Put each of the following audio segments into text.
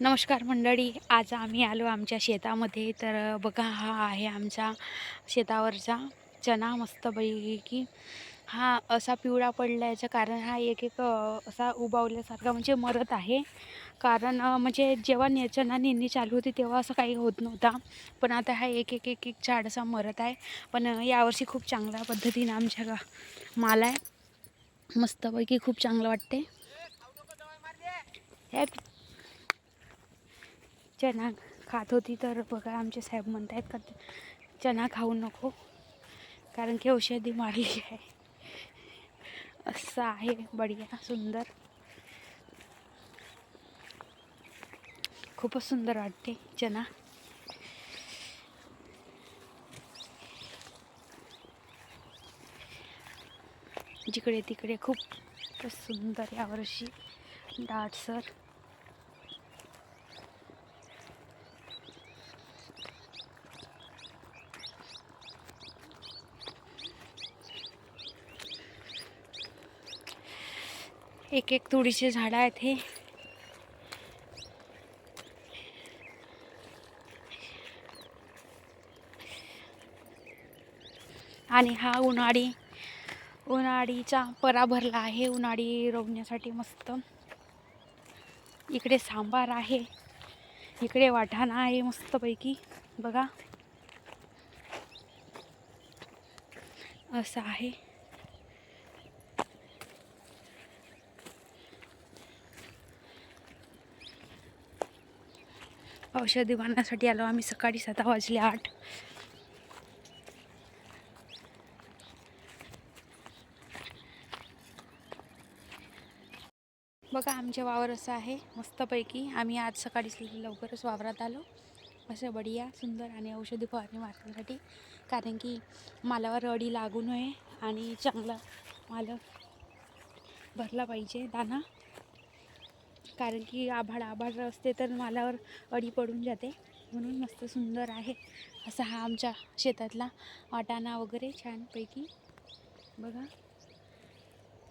नमस्कार मंडळी आज आम्ही आलो आमच्या शेतामध्ये. तर बघा हा आहे आमचा शेतावरचा चना मस्तपैकी. हा असा पिवळा पडल्याचं कारण हा एक एक असा उबावल्यासारखा म्हणजे मरत आहे. कारण म्हणजे जेव्हा ने चना नेणी चालू होती तेव्हा असं काही होत नव्हता. पण आता हा एक एक एक एक झाड असा मरत आहे. पण यावर्षी खूप चांगल्या पद्धतीनं आमच्या गा माल आहे मस्तपैकी खूप चांगलं वाटते हे चना खात होती तर बघा आमचे साहेब म्हणत आहेत का चना खाऊ नको कारण की औषधी मारली आहे. असं आहे बढिया सुंदर. खूपच सुंदर वाटते चना. जिकडे तिकडे खूप सुंदर यावर्षी दाटसर एक एक तुळीचे झाडं आहेत हे. आणि हा उन्हाळी उन्हाळीचा परा भरला आहे. उन्हाळी रोवण्यासाठी मस्त. इकडे सांबार आहे. इकडे वाटाणा आहे मस्तपैकी. बघा. असं आहे. औषधी बांधण्यासाठी आलो. आम्ही सकाळी सात वाजले आठ. बघा आमचे वावर असं आहे मस्तपैकी. आम्ही आज सकाळीच लवकरच वावरात आलो. असं बढिया सुंदर आणि औषधी फवारणी मारण्यासाठी. कारण की मालावर अडी लागू नये आणि चांगला माल भरला पाहिजे दाना. कारण की आभाळ आभाळ असते तर मालावर अडी पडून जाते. म्हणून मस्त सुंदर आहे. असा हा आमच्या शेतातला वाटाणा वगैरे छानपैकी. बघा.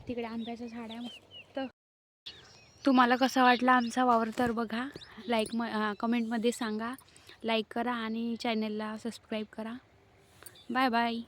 तिकडे आंब्याचं झाड आहे मस्त. तुम्हाला कसा वाटला आमचा वावर तर बघा. लाईक म कमेंटमध्ये सांगा. लाईक करा आणि चॅनलला सबस्क्राईब करा. Bye bye